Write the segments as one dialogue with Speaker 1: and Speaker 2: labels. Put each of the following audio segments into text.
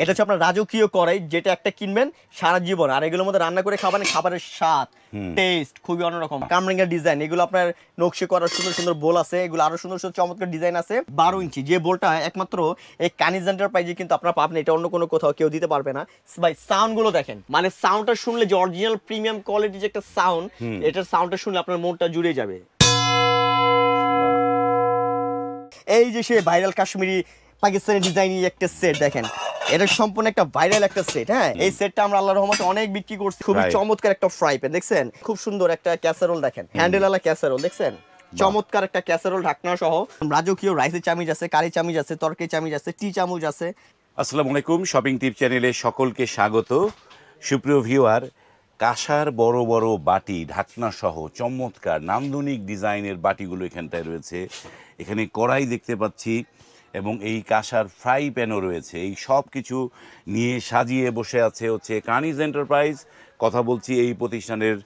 Speaker 1: এটা হচ্ছে আপনার রাজকীয় কড়াই যেটা একটা কিনবেন সারা জীবন। আর এগুলোর মধ্যে রান্না করে খাবেন খাবারের স্বাদ টেস্ট খুবই অন্যরকম। কামরিঙ্গার ডিজাইন এগুলো আপনার নকশে করার সুন্দর সুন্দর বোল আছে এগুলো আরও সুন্দর সুন্দর চমৎকার ডিজাইন আছে। বারো ইঞ্চি যে বোলটা একমাত্র এই কানিজ এন্টারপ্রাইজে কিন্তু আপনারা পাবেন এটা অন্য কোনো কোথাও কেউ দিতে পারবে না। ভাই সাউন্ডগুলো দেখেন মানে সাউন্ডটা শুনলে যে অরিজিনাল প্রিমিয়াম কোয়ালিটি যে একটা সাউন্ড এটার সাউন্ডটা শুনলে আপনার মনটা জুড়ে যাবে। এই যে সে ভাইরাল কাশ্মীরি পাকিস্তানি ডিজাইনি একটা সেট দেখেন। এটা সম্পূর্ণ একটা ভাইরাল একটা সেট হ্যাঁ? এই সেটটা আমরা আল্লাহর রহমতে অনেক বিক্রি করছি। খুবই চমৎকার একটা ফ্রাই প্যান দেখছেন? খুব সুন্দর একটা ক্যাসারোল দেখেন। হ্যান্ডেল আলা ক্যাসারোল দেখছেন? চমৎকার একটা ক্যাসারোল ঢাকনা সহ। রাজকীয় রাইসের চামিজ আছে কারি চামিজ আছে তরকারি চামিজ আছে টি চামচ আছে।
Speaker 2: আসসালামু আলাইকুম শপিং টিপ চ্যানেলে সকলকে স্বাগত। সুপ্রিয় ভিউয়ার কাঁসার বড় বড় বাটি ঢাকনা সহ চমৎকার নান্দনিক ডিজাইনের বাটিগুলো এখানটায় রয়েছে। এখানে কড়াই দেখতে পাচ্ছি। এবং এই কাঁসার ফ্রাই প্যানও রয়েছে। এই সব কিছু নিয়ে সাজিয়ে বসে আছে হচ্ছে কানিজ এন্টারপ্রাইজ। কথা বলছি এই প্রতিষ্ঠানের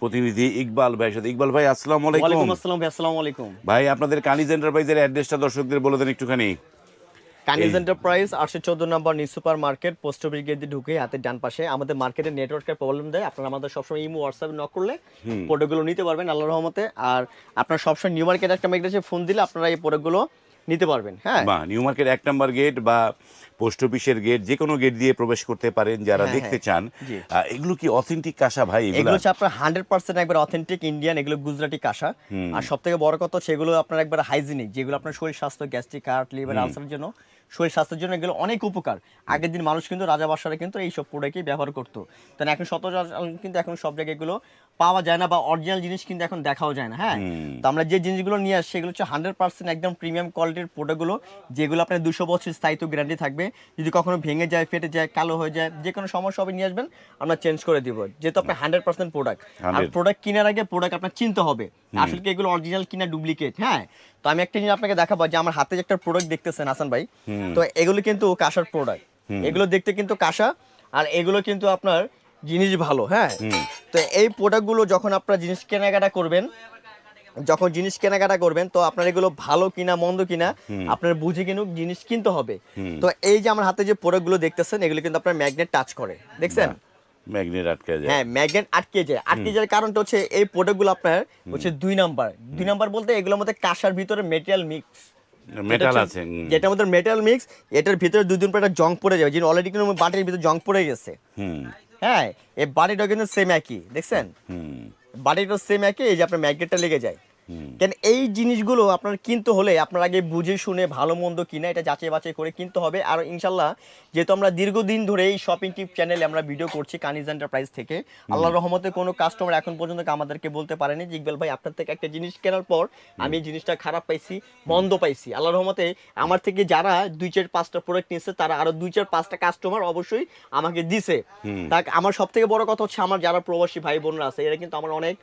Speaker 2: প্রতিনিধি ইকবাল ভাইয়ের সাথে। ইকবাল ভাই আসসালামু আলাইকুম।
Speaker 1: আসসালাম ভাই আসসালামু আলাইকুম।
Speaker 2: ভাই আপনাদের কানিজ এন্টারপ্রাইজের অ্যাড্রেসটা দর্শকদের বলে দেন একটুখানি।
Speaker 1: কানিজ এন্টারপ্রাইজ আটশো চোদ্দ নম্বর new super market post office gate দিয়ে ঢুকে হাতের ডান পাশে আমাদের মার্কেটের নেটওয়ার্কের প্রবলেম দেয়। আপনারা আমাদের সবসময় ইমো হোয়াটসঅ্যাপে নক করলে প্রোডাক্টগুলো নিতে পারবেন আল্লাহর রহমতে। আর আপনার সবসময় নিউ মার্কেট একটা মেঘেছে ফোন দিলে আপনারা এই প্রোডাক্টগুলো নিতে পারবেন। হ্যাঁ।
Speaker 2: বা নিউ মার্কেট এক নম্বর গেট বা পোস্ট অফিসের গেট যে কোনো গেট দিয়ে প্রবেশ করতে পারেন যারা
Speaker 1: হ্যাঁ,
Speaker 2: দেখতে
Speaker 1: হ্যাঁ।
Speaker 2: চান এগুলো কি অথেন্টিক কাঁসা ভাই? এগুলো
Speaker 1: হচ্ছে আপনার হান্ড্রেড পার্সেন্ট একবার অথেন্টিক ইন্ডিয়ান এগুলো গুজরাটি কাঁসা। আর সব থেকে বড় কথা সেগুলো আপনার একবার হাইজিনিক যেগুলো আপনার শরীর স্বাস্থ্য গ্যাস্ট্রিক হার্ট লিভার আলসারের জন্য শরীর স্বাস্থ্যের জন্য এগুলো অনেক উপকার। আগের দিন মানুষ কিন্তু রাজা বাসারা কিন্তু এইসব প্রোডাক্টই ব্যবহার করতো। তাই এখন শত কিন্তু এখন সব জায়গায় এগুলো পাওয়া যায় না বা অরিজিনাল জিনিস কিন্তু এখন দেখাও যায় না হ্যাঁ? তো আমরা যে জিনিসগুলো নিয়ে আসছি সেগুলো হচ্ছে হান্ড্রেড পার্সেন্ট একদম প্রিমিয়াম কোয়ালিটির প্রোডাক্টগুলো যেগুলো আপনার দুশো বছর স্থায়িত্ব গ্যারান্টি থাকবে। যদি কখনো ভেঙে যায় ফেটে যায় কালো হয়ে যায় যে কোনো সমস্যা হবে নিয়ে আসবেন আমরা চেঞ্জ করে দিব। যেহেতু আপনার হান্ড্রেড পার্সেন্ট প্রোডাক্ট আর প্রোডাক্ট কেনার আগে প্রোডাক্ট আপনার চিনতে হবে। আসলে কি এগুলো অরিজিনাল কিনা ডুপ্লিকেট হ্যাঁ? তো আমি একটা জিনিস আপনাকে দেখাবো যে আমার হাতে যে একটা প্রোডাক্ট দেখতেছেন হাসান ভাই তো এগুলো কিন্তু কাঁসার প্রোডাক্ট এগুলো দেখতে কিন্তু কাঁসা আর এগুলো কিন্তু আপনার জিনিস ভালো হ্যাঁ? তো এই প্রোডাক্টগুলো যখন আপনার জিনিস কেনাকাটা করবেন যখন জিনিস কেনাকাটা করবেন তো আপনার এগুলো ভালো কিনা মন্দ কিনা আপনার বুঝে কিন্তু জিনিস কিনতে হবে। তো এই যে আমার হাতে যে প্রোডাক্টগুলো দেখতেছেন এগুলো কিন্তু আপনার ম্যাগনেট টাচ করে দেখছেন?
Speaker 2: ম্যাগনেট আটকে যায়।
Speaker 1: হ্যাঁ ম্যাগনেট আটকে যায়। আটকে যাওয়ার কারণটা হচ্ছে এই প্রোডাক্টগুলো আপনার হচ্ছে দুই নাম্বার দুই নাম্বার বলতে এগুলোর মধ্যে কাঁসার ভিতরে মেটেরিয়াল মিক্স
Speaker 2: মেটাল আছে।
Speaker 1: যেটার মধ্যে মেটাল মিক্স এটার ভিতরে দুই দিন পর একটা জং পড়ে যাবে। যিনি অলরেডি কিন্তু বাটির ভিতরে জং পড়ে গেছে।
Speaker 2: হুম।
Speaker 1: হ্যাঁ এই বাড়িটাও কিন্তু সেম একই দেখছেন? বাড়িটাও সেম একই এই যে আপনার ম্যাগনেটটা লেগে যায়। কেন এই জিনিসগুলো আপনার কিনতে হলে আপনার আগে বুঝে শুনে ভালো মন্দ কিনা এটা যাচাই বাছাই করে কিনতে হবে। আর ইনশাল্লাহ যেহেতু আমরা দীর্ঘদিন ধরে এই শপিং টিপ চ্যানেলে আমরা ভিডিও করছি কানিজ এন্টারপ্রাইজ থেকে আল্লাহ রহমতে কোনো কাস্টমার এখন পর্যন্ত আমাদেরকে বলতে পারেনি যে ইকবাল ভাই আপনার থেকে একটা জিনিস কেনার পর আমি জিনিসটা খারাপ পাইছি মন্দ পাইছি। আল্লাহ রহমতে আমার থেকে যারা দুই চার পাঁচটা প্রোডাক্ট নিয়েছে তারা আরও দুই চার পাঁচটা কাস্টমার অবশ্যই আমাকে দিছে। তাক আমার সব থেকে বড় কথা হচ্ছে আমার যারা প্রবাসী ভাই বোনরা আছে এরা কিন্তু আমার অনেক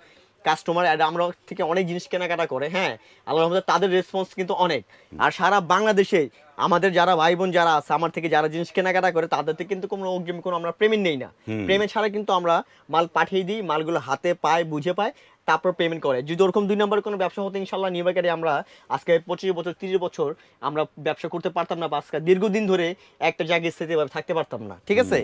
Speaker 1: কাস্টমার আমরা থেকে অনেক জিনিস কেনাকাটা করে হ্যাঁ? আল্লাহর রহমতে তাদের রেসপন্স কিন্তু অনেক। আর সারা বাংলাদেশে আমাদের যারা ভাই বোন যারা আছে আমার থেকে যারা জিনিস কেনাকাটা করে তাদের থেকে কিন্তু কোনো অগ্রিম কোনো আমরা পেমেন্ট নেই না। পেমেন্ট ছাড়া কিন্তু আমরা মাল পাঠিয়ে দিই মালগুলো হাতে পায় বুঝে পায় তারপর পেমেন্ট করে। যদি ওরকম দুই নম্বর কোনো ব্যবসা হতো ইনশাল্লাহ মার্কেটে আমরা আজকে পঁচিশ বছর তিরিশ বছর আমরা ব্যবসা করতে পারতাম না বা আজকে দীর্ঘদিন ধরে একটা জায়গায় স্থিতি থাকতে পারতাম না। ঠিক আছে?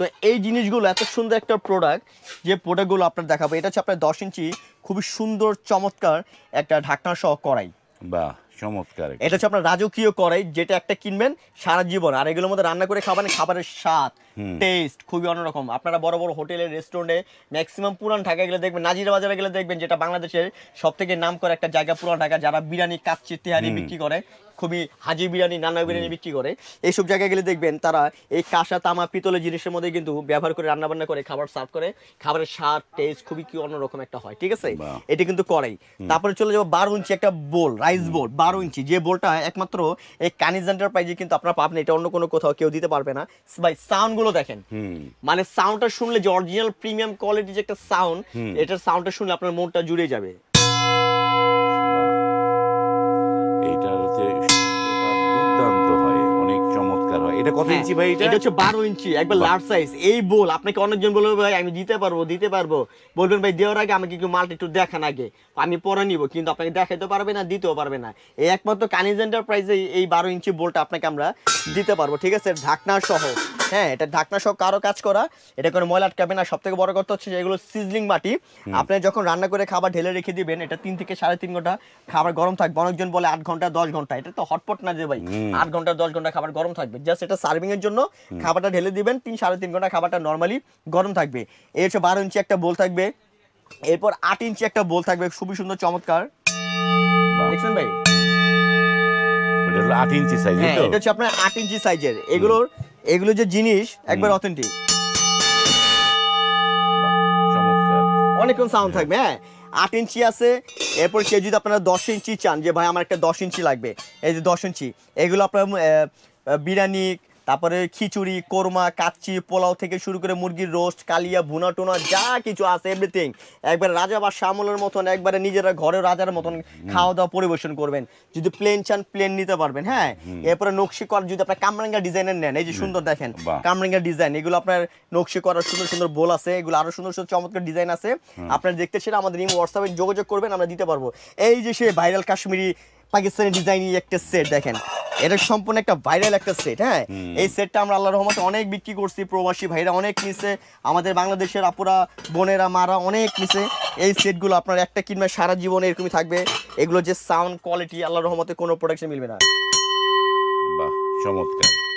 Speaker 1: তো এই জিনিসগুলো এত সুন্দর একটা প্রোডাক্ট যে প্রোডাক্টগুলো আপনার দেখাবো। এটা হচ্ছে আপনার দশ ইঞ্চি খুবই সুন্দর চমৎকার একটা ঢাকনা সহ কড়াই।
Speaker 2: বাহ চমৎকার
Speaker 1: এটা হচ্ছে আপনার রাজকীয় কড়াই যেটা একটা কিনবেন সারা জীবন। আর এগুলোর মধ্যে রান্না করে খাবেন খাবারের স্বাদ। টেস্ট খুবই অন্যরকম। আপনারা বড় বড় হোটেলে রেস্টুরেন্টে ম্যাক্সিমাম পুরান ঢাকা গেলে দেখবেন নাজিরা বাজারে গেলে দেখবেন যেটা বাংলাদেশের সব থেকে নাম করে একটা জায়গা পুরান ঢাকা যারা বিরিয়ানি কাচ্চি তেহারি বিক্রি করে খুবই হাজি বিরিয়ানি নানা বিরিয়ানি বিক্রি করে এইসব জায়গায় গেলে দেখবেন তারা এই কাঁসা তামা পিতলের জিনিসের মধ্যে কিন্তু ব্যবহার করে রান্না বান্না করে খাবার সার্ভ করে। খাবারের স্বাদ টেস্ট খুবই কি অন্যরকম একটা হয় ঠিক আছে। এটা কিন্তু করেই। তারপরে চলে যাব বারো ইঞ্চি একটা বোল রাইস বোল বারো ইঞ্চি। যে বোলটা একমাত্র এই কানিজ এন্টারপ্রাইজে কিন্তু আপনারা পাবেন এটা অন্য কোনো কোথাও কেউ দিতে পারবে না। ভাই সাউন্ড গুলো দেখেন। মানে সাউন্ডটা শুনলে যে অরিজিনাল প্রিমিয়াম কোয়ালিটি যে একটা সাউন্ড এটার সাউন্ডটা শুনলে আপনার মনটা জুড়ে যাবে।
Speaker 2: এইটা হচ্ছে হয় এটা কত
Speaker 1: হ্যাঁ,
Speaker 2: ইঞ্চি ভাই এটা?
Speaker 1: এটা হচ্ছে বারো ইঞ্চি একবার লার্জ সাইজ এই বোল আপনাকে অনেকজন বলবে ভাই আমি দিতে পারব দিতে পারব। বলবেন ভাই দেওয়ার আগে আমাকে একটু মালটা একটু দেখান আগে। আমি পরে নিব কিন্তু আপনাকে দেখাইতে পারবে না দিতেও পারবে না। এই একমাত্র কানিজ এন্টারপ্রাইজে এই বারো ইঞ্চি বোলটা আপনাকে আমরা দিতে পারব ঠিক আছে? ঢাকনা সহ। হ্যাঁ এটা ঢাকনা সহ কারও কাজ করা এটা কোনো ময়লা আটকাবে না। সব থেকে বড় কথা হচ্ছে এগুলো সিজলিং মাটি। আপনি যখন রান্না করে খাবার ঢেলে রেখে দিবেন এটা তিন থেকে সাড়ে তিন ঘণ্টা খাবার গরম থাকবে। অনেকজন বলে আট ঘণ্টা দশ ঘণ্টা। এটা তো হটপট না যে ভাই। আট ঘণ্টা দশ ঘণ্টা খাবার গরম থাকবে। জাস্ট এটা সার্ভিং এর জন্য। খাবারটা ঢেলে দিবেন তিন সাড়ে তিন ঘণ্টা খাবারটা নর্মালি গরম থাকবে। এই হচ্ছে বারো ইঞ্চি একটা বোল থাকবে। এরপর আট ইঞ্চি একটা বোল থাকবে খুবই সুন্দর চমৎকার। দেখছেন ভাই?
Speaker 2: আট ইঞ্চি সাইজ
Speaker 1: হ্যাঁ এটা হচ্ছে আপনার আট ইঞ্চি সাইজের এগুলোর এগুলো যে জিনিস একবার অথেন্টিক অনেকক্ষণ সাউন্ড থাকবে হ্যাঁ। আট ইঞ্চি আছে এরপর কেউ যদি আপনারা দশ ইঞ্চি চান যে ভাই আমার একটা দশ ইঞ্চি লাগবে এই যে দশ ইঞ্চি এগুলো আপনার বিরিয়ানি তারপরে খিচুড়ি কোরমা কাচ্চি পোলাও থেকে শুরু করে মুরগির রোস্ট কালিয়া ভুনা টুনা যা কিছু আছে এভরিথিং একবার রাজা বা শ্যামলের মতন একবারে নিজেরা ঘরে রাজার মতন খাওয়া দাওয়া পরিবেশন করবেন। যদি প্লেন চান প্লেন নিতে পারবেন হ্যাঁ? এরপরে নকশি কর যদি আপনার কামরাঙ্গা ডিজাইনের নেন এই যে সুন্দর দেখেন। কামরাঙ্গা ডিজাইন এগুলো আপনার নকশি করার সুন্দর সুন্দর বোল আছে এগুলো আরও সুন্দর সুন্দর চমৎকার ডিজাইন আছে। আপনার দেখতে সেটা আমাদের ইমো হোয়াটসঅ্যাপে যোগাযোগ করবেন আমরা দিতে পারব। এই যে সে ভাইরাল কাশ্মীরি পাকিস্তানি ডিজাইন একটা সেট দেখেন। এটা সম্পূর্ণ একটা ভাইরাল একটা সেট হ্যাঁ? এই সেটটা আমরা আল্লাহর রহমতে অনেক বিক্রি করছি প্রবাসী ভাইরা অনেক নিছে আমাদের বাংলাদেশের আপুরা বোনেরা মারা অনেক নিছে। এই সেটগুলো আপনার একটা কিনবে সারা জীবনে এরকমই থাকবে। এগুলো যে সাউন্ড কোয়ালিটি আল্লাহর রহমতে কোনো প্রোডাকশন মিলবে না।
Speaker 2: বাহ চমৎকার।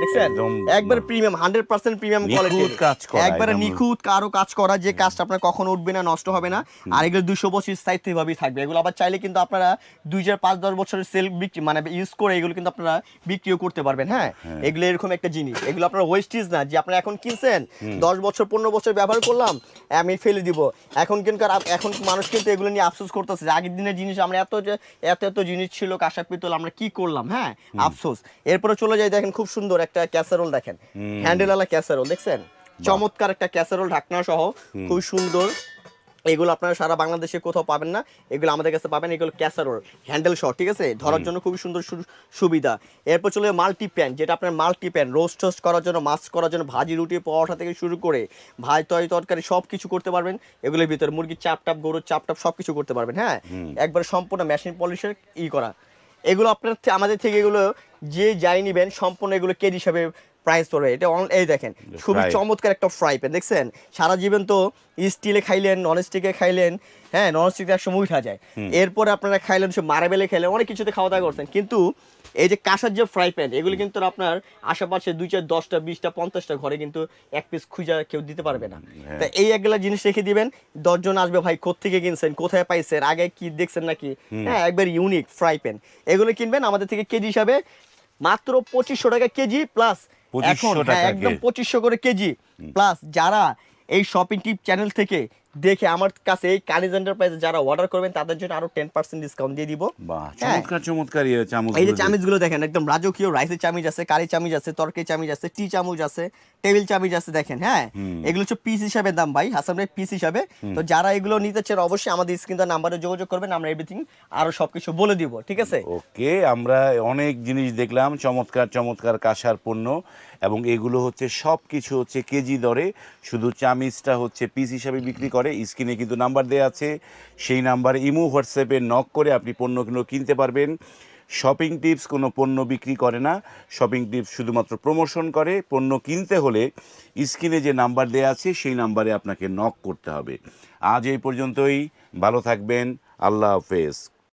Speaker 1: দেখছেন? একবার premium hundred percent premium quality
Speaker 2: কাজ করা,
Speaker 1: একবারে। নিখুঁত কারও কাজ করা যে কাজটা আপনার কখনো উঠবে না নষ্ট হবে না। আর এগুলো বছর স্থায়িত্ব ভাবেই থাকবে। এগুলো আবার চাইলে কিন্তু আপনারা দুই হাজার পাঁচ দশ বছরের সেল বিক্রি মানে ইউজ করে এগুলো কিন্তু আপনারা বিক্রিও করতে পারবেন হ্যাঁ? এগুলো এরকম একটা জিনিস। এগুলো আপনার ওয়েস্টেজ না যে আপনারা এখন কিনছেন দশ বছর পনেরো বছর ব্যবহার করলাম আমি ফেলে দিব। এখন কিন্তু এখন মানুষ কিন্তু এগুলো নিয়ে আফসোস করতেছে আগের দিনের জিনিস আমরা এত এত এত জিনিস ছিল কাঁসা পিতল আমরা কি করলাম হ্যাঁ? আফসোস। এরপরে চলে যাই দেখেন খুব সুন্দর একটা ক্যাসারোল দেখেন। হ্যান্ডেলওয়ালা ক্যাসারোল দেখছেন? চমৎকার একটা ক্যাসারোল ঢাকনা সহ খুব সুন্দর। এগুলো আপনারা সারা বাংলাদেশে কোথাও পাবেন না। এগুলো আমাদের কাছে পাবেন এগুলো ক্যাসারোল হ্যান্ডেল শট ঠিক আছে? ধরার জন্য খুবই সুন্দর সুবিধা। এরপর চলে মাল্টি প্যান যেটা আপনার মাল্টি প্যান রোস্ট টোস্ট করার জন্য মাছ করার জন্য ভাজি রুটি পরোটা থেকে শুরু করে ভাই তরি তরকারি সব কিছু করতে পারবেন। এগুলোর ভিতরে মুরগির চাপ টাপ গরুর চাপ টাপ সব কিছু করতে পারবেন হ্যাঁ? একবার সম্পূর্ণ মেশিন পলিশের ই করা। এগুলো আপনার আমাদের থেকে এগুলো যে যাই নিবেন সম্পূর্ণ এগুলো কেজি হিসাবে প্রাইস পড়বে। এটা এই দেখেন খুবই চমৎকার একটা ফ্রাই প্যান দেখছেন? সারা জীবন তো স্টিলে খাইলেন নন স্টিকে খাইলেন হ্যাঁ নন স্টিকে একসময় উঠা যায়। এরপরে আপনারা খাইলেন সে মারাবেলে খাইলেন অনেক কিছুতে খাওয়া দাওয়া করছেন। কিন্তু এই যে কাঁসার যে ফ্রাই প্যান এগুলো কিন্তু আপনার আশেপাশে দুই চার দশটা বিশটা পঞ্চাশটা ঘরে কিন্তু এক পিস খুঁজা কেউ দিতে পারবে না। তা এই একগুলা জিনিস রেখে দিবেন দশজন আসবে ভাই কোথেকে কিনছেন? কোথায় পাইছেন? আগে কি দেখছেন নাকি? হ্যাঁ একবার ইউনিক ফ্রাই প্যান এগুলো কিনবেন আমাদের থেকে কেজি হিসাবে মাত্র পঁচিশশো টাকা কেজি প্লাস
Speaker 2: 2500
Speaker 1: এখন হ্যাঁ,
Speaker 2: টাকা
Speaker 1: একদম পঁচিশশো করে কেজি। প্লাস যারা এই শপিং টিপ চ্যানেল থেকে দেখে আমার কাছে এই কানিজ এন্টারপ্রাইজে যারা অর্ডার করবেন তাদের জন্য আরও টেন পার্সেন্ট ডিসকাউন্ট দিয়ে দিব। হ্যাঁ।
Speaker 2: চমৎকার চমৎকার
Speaker 1: এই যে চামিচগুলো দেখেন একদম রাজকীয় রাইসের চামিচ আছে কারি চামিচ আছে তরকারি চামিচ আছে টি চামচ আছে টেবিল চামিচ আছে দেখেন হ্যাঁ? এগুলো হচ্ছে পিস হিসাবে দাম ভাই হাসান ভাই পিস হিসাবে। তো যারা এগুলো নিতে চান অবশ্যই আমাদের স্ক্রিন নাম্বারে যোগাযোগ করবেন আমরা এভরিথিং আরও সবকিছু বলে দিব ঠিক আছে?
Speaker 2: ওকে আমরা অনেক জিনিস দেখলাম চমৎকার চমৎকার কাঁসার পণ্য এবং এগুলো হচ্ছে সব কিছু হচ্ছে কেজি দরে শুধু চামিচটা হচ্ছে পিস হিসাবে বিক্রি করে। স্ক্রিনে কিন্তু নাম্বার দেওয়া আছে। সেই নাম্বারে ইমো, হোয়াটসঅ্যাপে নক করে আপনি পণ্যগুলো কিনতে পারবেন। শপিং টিপস, কোনো পণ্য বিক্রি করে না। শপিং টিপস শুধুমাত্র প্রমোশন করে। পণ্য কিনতে হলে স্ক্রিনে যে নাম্বার দেওয়া আছে, সেই নাম্বারে আপনাকে নক করতে হবে। আজ এই পর্যন্তই। ভালো থাকবেন। আল্লাহ হাফেজ।